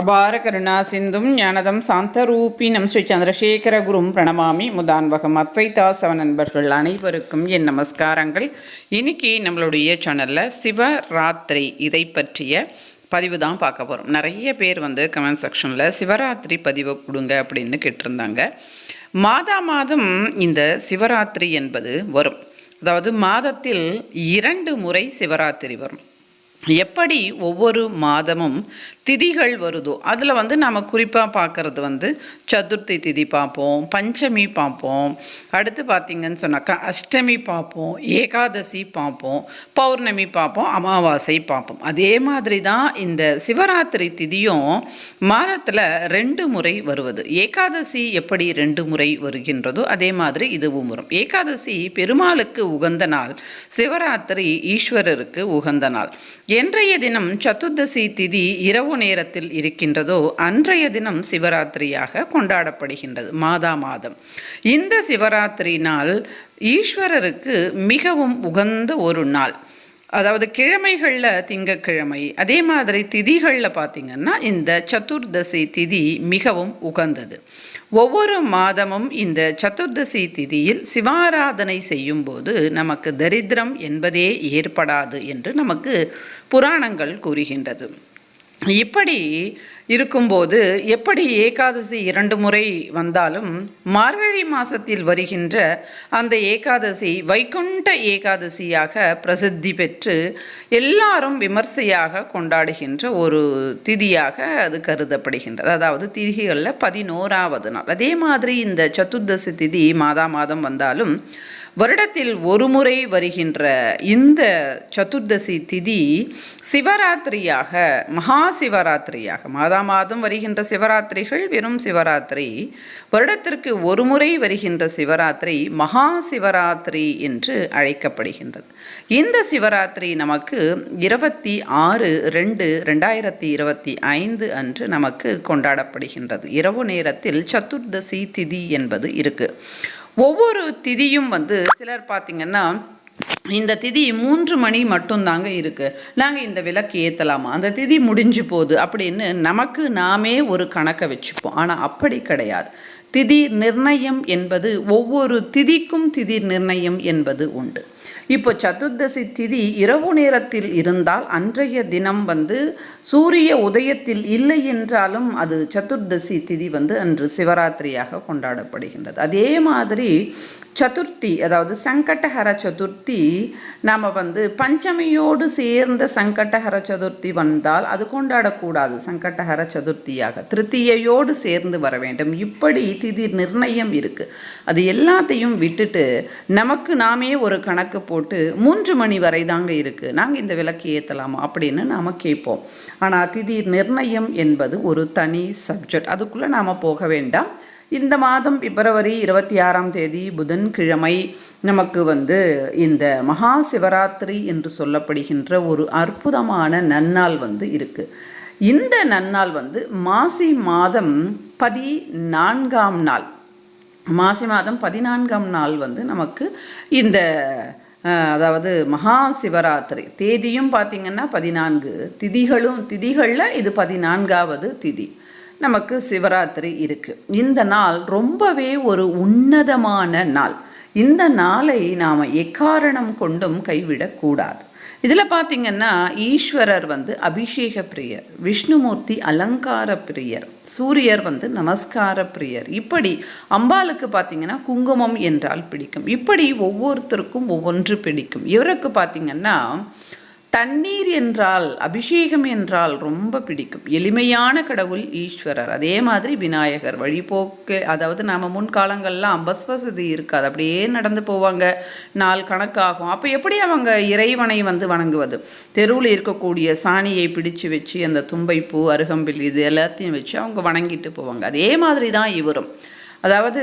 அபார கருணா சிந்தும் ஞானதம் சாந்தரூபினம் ஸ்ரீ சந்திரசேகர குரும் பிரணமாமி முதான்வகம் அத்வைதா சவ நண்பர்கள் அனைவருக்கும் என் நமஸ்காரங்கள். இன்னைக்கு நம்மளுடைய சேனலில் சிவராத்திரி இதை பற்றிய பதிவு தான் பார்க்க போகிறோம் நிறைய பேர் வந்து கமெண்ட் செக்ஷனில் சிவராத்திரி பதிவை கொடுங்க அப்படின்னு கேட்டிருந்தாங்க. மாதா மாதம் இந்த சிவராத்திரி என்பது வரும். அதாவது மாதத்தில் இரண்டு முறை சிவராத்திரி வரும். எப்படி ஒவ்வொரு மாதமும் திதிகள் வருதோ அதில் வந்து நம்ம குறிப்பாக பார்க்குறது வந்து சதுர்த்தி திதி பார்ப்போம் பஞ்சமி பார்ப்போம் அடுத்து பார்த்திங்கன்னு சொன்னாக்கா அஷ்டமி பார்ப்போம் ஏகாதசி பார்ப்போம் பௌர்ணமி பார்ப்போம் அமாவாசை பார்ப்போம் அதே மாதிரி தான் இந்த சிவராத்திரி திதியும் மாதத்தில் ரெண்டு முறை வருவது. ஏகாதசி எப்படி ரெண்டு முறை வருகின்றதோ அதே மாதிரி இதுவும் வரும். ஏகாதசி பெருமாளுக்கு உகந்த நாள் சிவராத்திரி ஈஸ்வரருக்கு உகந்த நாள். என்றைய தினம் சதுர்தசி திதி இரவு நேரத்தில் இருக்கின்றதோ அன்றைய தினம் சிவராத்திரியாக கொண்டாடப்படுகின்றது மாதா மாதம். இந்த சிவராத்திரி நாள் ஈஸ்வரருக்கு மிகவும் உகந்த ஒரு நாள். அதாவது கிழமைகளில் திங்கக்கிழமை அதே மாதிரி திதிகளில் பார்த்திங்கன்னா இந்த சதுர்தசி திதி மிகவும் உகந்தது. ஒவ்வொரு மாதமும் இந்த சதுர்தசி திதியில் சிவாராதனை செய்யும்போது நமக்கு தரித்திரம் என்பதே ஏற்படாது என்று நமக்கு புராணங்கள் கூறுகின்றது. இப்படி இருக்கும்போது எப்படி ஏகாதசி இரண்டு முறை வந்தாலும் மார்கழி மாதத்தில் வருகின்ற அந்த ஏகாதசி வைகுண்ட ஏகாதசியாக பிரசித்தி பெற்று எல்லாரும் விமர்சையாக கொண்டாடுகின்ற ஒரு திதியாக அது கருதப்படுகின்றது. அதாவது திதிகளில் பதினோராவது நாள். அதே மாதிரி இந்த சதுர்தசி திதி மாதா மாதம் வந்தாலும் வருடத்தில் ஒரு முறை வருகின்ற இந்த சதுர்தசி திதி சிவராத்திரியாக மகா சிவராத்திரியாக. மாதா மாதம் வருகின்ற சிவராத்திரிகள் வெறும் சிவராத்திரி. வருடத்திற்கு ஒரு முறை வருகின்ற சிவராத்திரி மகா சிவராத்திரி என்று அழைக்கப்படுகின்றது. இந்த சிவராத்திரி நமக்கு இருபத்தி ஆறு ரெண்டு ரெண்டாயிரத்தி இருபத்தி ஐந்து அன்று நமக்கு கொண்டாடப்படுகின்றது. இரவு நேரத்தில் சதுர்தசி திதி என்பது இருக்குது ஒவ்வொரு திதியும் வந்து சிலர் பார்த்திங்கன்னா இந்த திதி மூன்று மணி மட்டும்தாங்க இருக்குது நாங்கள் இந்த விளக்கு ஏற்றலாமா அந்த திதி முடிஞ்சு போகுது அப்படின்னு நமக்கு நாமே ஒரு கணக்கை வச்சுப்போம். ஆனால் அப்படி கிடையாது. திதி நிர்ணயம் என்பது ஒவ்வொரு திதிக்கும் திதி நிர்ணயம் என்பது உண்டு. இப்போ சதுர்தசி திதி இரவு நேரத்தில் இருந்தால் அன்றைய தினம் வந்து சூரிய உதயத்தில் இல்லை என்றாலும் அது சதுர்தசி திதி வந்து அன்று சிவராத்திரியாக கொண்டாடப்படுகின்றது. அதே மாதிரி சதுர்த்தி அதாவது சங்கடஹர சதுர்த்தி நாம் வந்து பஞ்சமியோடு சேர்ந்த சங்கடஹர சதுர்த்தி வந்தால் அது கொண்டாடக்கூடாது சங்கடஹர சதுர்த்தியாக. திருத்தியையோடு சேர்ந்து வர வேண்டும். இப்படி திதி நிர்ணயம் இருக்குது அது எல்லாத்தையும் விட்டுட்டு நமக்கு நாமே ஒரு கணக்கு போட்டு மூன்று மணி வரை தாங்க இருக்குது நாங்கள் இந்த விளக்கு ஏற்றலாமா அப்படின்னு நாம் கேட்போம். ஆனால் திதி நிர்ணயம் என்பது ஒரு தனி சப்ஜெக்ட் அதுக்குள்ளே நாம் போக வேண்டாம். இந்த மாதம் பிப்ரவரி இருபத்தி ஆறாம் தேதி புதன்கிழமை நமக்கு வந்து இந்த மகா சிவராத்திரி என்று சொல்லப்படுகின்ற ஒரு அற்புதமான நன்னாள் வந்து இருக்குது இந்த நன்னாள் வந்து மாசி மாதம் பதினான்காம் நாள். மாசி மாதம் பதினான்காம் நாள் வந்து நமக்கு இந்த அதாவது மகா சிவராத்திரி. தேதியும் பார்த்திங்கன்னா பதினான்கு. திதிகளும் திதிகளில் இது பதினான்காவது திதி. நமக்கு சிவராத்திரி இருக்குது இந்த நாள் ரொம்பவே ஒரு உன்னதமான நாள். இந்த நாளை நாம் எக்காரணம் கொண்டும் கைவிடக்கூடாது இதில் பார்த்திங்கன்னா ஈஸ்வரர் வந்து அபிஷேக பிரியர் விஷ்ணுமூர்த்தி அலங்கார பிரியர் சூரியர் வந்து நமஸ்கார பிரியர். இப்படி அம்பாளுக்கு பார்த்திங்கன்னா குங்குமம் என்றால் பிடிக்கும். இப்படி ஒவ்வொருத்தருக்கும் ஒவ்வொன்று பிடிக்கும். இவருக்கு பார்த்திங்கன்னா தண்ணீர் என்றால் அபிஷேகம் என்றால் ரொம்ப பிடிக்கும். எளிமையான கடவுள் ஈஸ்வரர். அதே மாதிரி விநாயகர். வழிபோக்கு அதாவது நாம் முன்காலங்கள்லாம் பஸ் வசதி இருக்காது. அப்படியே நடந்து போவாங்க. நாள் கணக்காகும். அப்போ எப்படி அவங்க இறைவனை வந்து வணங்குவது? தெருவில் இருக்கக்கூடிய சாணியை பிடிச்சு வச்சு அந்த தும்பைப்பூ அருகம்பில் இது எல்லாத்தையும் வச்சு அவங்க வணங்கிட்டு போவாங்க. அதே மாதிரி தான் இவரும். அதாவது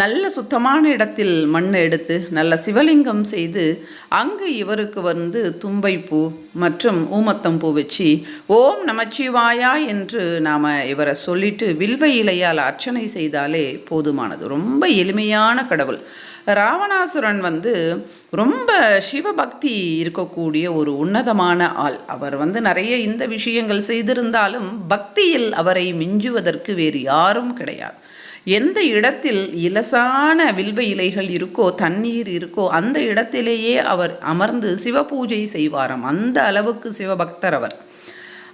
நல்ல சுத்தமான இடத்தில் மண் எடுத்து நல்ல சிவலிங்கம் செய்து அங்கு இவருக்கு வந்து தும்பை பூ மற்றும் ஊமத்தம் பூ வச்சு ஓம் நமச்சிவாயா என்று நாம் இவரை சொல்லிட்டு வில்வ இலையால் அர்ச்சனை செய்தாலே போதுமானது. ரொம்ப எளிமையான கடவுள். ராவணாசுரன் வந்து ரொம்ப சிவபக்தி இருக்கக்கூடிய ஒரு உன்னதமான ஆள். அவர் வந்து நிறைய இந்த விஷயங்கள் செய்திருந்தாலும் பக்தியில் அவரை மிஞ்சுவதற்கு வேறு யாரும் கிடையாது. எந்த இடத்தில் இலசான வில்வ இலைகள் இருக்கோ தண்ணீர் இருக்கோ அந்த இடத்திலேயே அவர் அமர்ந்து சிவபூஜை செய்வாராம். அந்த அளவுக்கு சிவபக்தர் அவர்.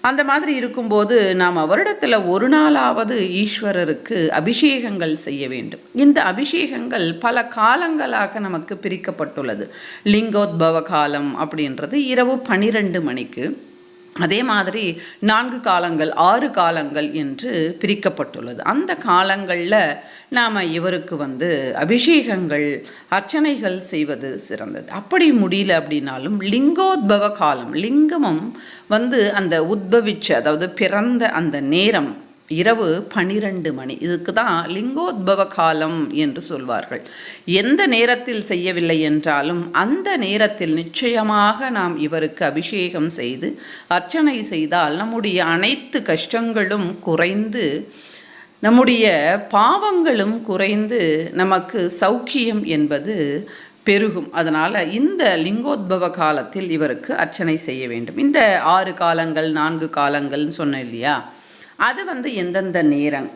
அந்த மாதிரி இருக்கும்போது நாம் வருடத்தில் ஒரு நாளாவது ஈஸ்வரருக்கு அபிஷேகங்கள் செய்ய வேண்டும். இந்த அபிஷேகங்கள் பல காலங்களாக நமக்கு பிரிக்கப்பட்டுள்ளது. லிங்கோத்பவ காலம் அப்படின்றது இரவு பனிரெண்டு மணிக்கு. அதே மாதிரி நான்கு காலங்கள் ஆறு காலங்கள் என்று பிரிக்கப்பட்டுள்ளது. அந்த காலங்களில் நாம் இவருக்கு வந்து அபிஷேகங்கள் அர்ச்சனைகள் செய்வது சிறந்தது. அப்படி முடியல அப்படின்னாலும் லிங்கோத்பவ காலம் லிங்கமும் வந்து அந்த உத்பவிச்ச அதாவது பிறந்த அந்த நேரம் இரவு பனிரெண்டு மணி. இதுக்கு தான் லிங்கோத்பவ காலம் என்று சொல்வார்கள். எந்த நேரத்தில் செய்யவில்லை என்றாலும் அந்த நேரத்தில் நிச்சயமாக நாம் இவருக்கு அபிஷேகம் செய்து அர்ச்சனை செய்தால் நம்முடைய அனைத்து கஷ்டங்களும் குறைந்து நம்முடைய பாவங்களும் குறைந்து நமக்கு சௌக்கியம் என்பது பெருகும். அதனால் இந்த லிங்கோத்பவ காலத்தில் இவருக்கு அர்ச்சனை செய்ய வேண்டும். இந்த ஆறு காலங்கள் நான்கு காலங்கள்னு சொன்னேன் இல்லையா? அது வந்து எந்தெந்த நேரம்?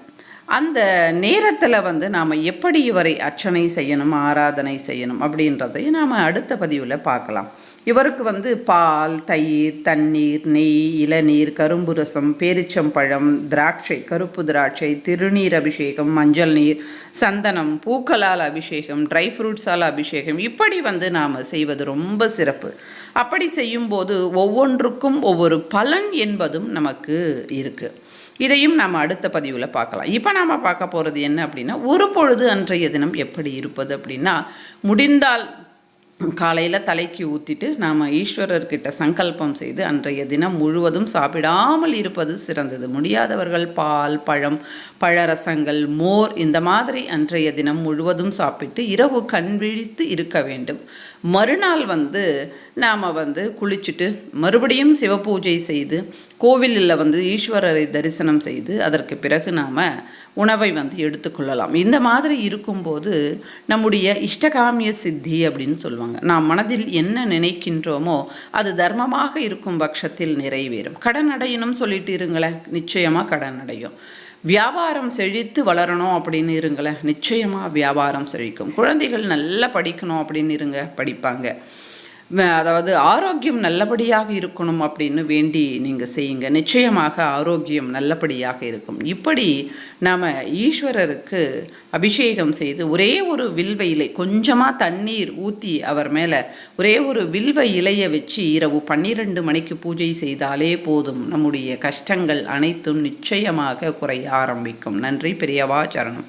அந்த நேரத்தில் வந்து நாம் எப்படி இவரை அர்ச்சனை செய்யணும் ஆராதனை செய்யணும் அப்படின்றதை நாம் அடுத்த பதிவில் பார்க்கலாம். இவருக்கு வந்து பால் தயிர் தண்ணீர் நெய் இளநீர் கரும்பு ரசம் பேரிச்சம்பழம் திராட்சை கருப்பு திராட்சை திருநீர் அபிஷேகம் மஞ்சள் நீர் சந்தனம் பூக்களால் அபிஷேகம் ட்ரை ஃப்ரூட்ஸால் அபிஷேகம் இப்படி வந்து நாம் செய்வது ரொம்ப சிறப்பு. அப்படி செய்யும்போது ஒவ்வொன்றுக்கும் ஒவ்வொரு பலன் என்பதும் நமக்கு இருக்குது இதையும் நாம் அடுத்த பதிவில் பார்க்கலாம். இப்போ நாம் பார்க்க போகிறது என்ன அப்படின்னா ஒரு பொழுது அன்றைய தினம் எப்படி இருப்பது அப்படின்னா முடிந்தால் காலையில் தலைக்கு ஊற்றிட்டு நாம் ஈஸ்வரர்கிட்ட சங்கல்பம் செய்து அன்றைய தினம் முழுவதும் சாப்பிடாமல் இருப்பது சிறந்தது. முடியாதவர்கள் பால் பழம் பழரசங்கள் மோர் இந்த மாதிரி அன்றைய தினம் முழுவதும் சாப்பிட்டு இரவு கண் விழித்து இருக்க வேண்டும். மறுநாள் வந்து நாம் வந்து குளிச்சுட்டு மறுபடியும் சிவபூஜை செய்து கோவிலில் வந்து ஈஸ்வரரை தரிசனம் செய்து அதற்கு பிறகு நாம் உணவை வந்து எடுத்துக்கொள்ளலாம் இந்த மாதிரி இருக்கும்போது நம்முடைய இஷ்டகாமிய சித்தி அப்படின்னு சொல்லுவாங்க. நாம் மனதில் என்ன நினைக்கின்றோமோ அது தர்மமாக இருக்கும் பட்சத்தில் நிறைவேறும். கடன் அடையணும்னு சொல்லிட்டு இருங்களேன். நிச்சயமாக கடன் அடையும். வியாபாரம் செழித்து வளரணும் அப்படின்னு இருங்களேன். நிச்சயமாக வியாபாரம் செழிக்கும். குழந்தைகள் நல்லா படிக்கணும் அப்படின்னு இருங்க படிப்பாங்க. அதாவது ஆரோக்கியம் நல்லபடியாக இருக்கணும் அப்படின்னு வேண்டி நீங்கள் செய்யுங்க. நிச்சயமாக ஆரோக்கியம் நல்லபடியாக இருக்கும். இப்படி நாம் ஈஸ்வரருக்கு அபிஷேகம் செய்து ஒரே ஒரு வில்வ இலை கொஞ்சமாக தண்ணீர் ஊற்றி அவர் மேலே ஒரே ஒரு வில்வ இலையை வச்சு இரவு பன்னிரெண்டு மணிக்கு பூஜை செய்தாலே போதும். நம்முடைய கஷ்டங்கள் அனைத்தும் நிச்சயமாக குறைய ஆரம்பிக்கும். நன்றி பெரியவா சரணம்.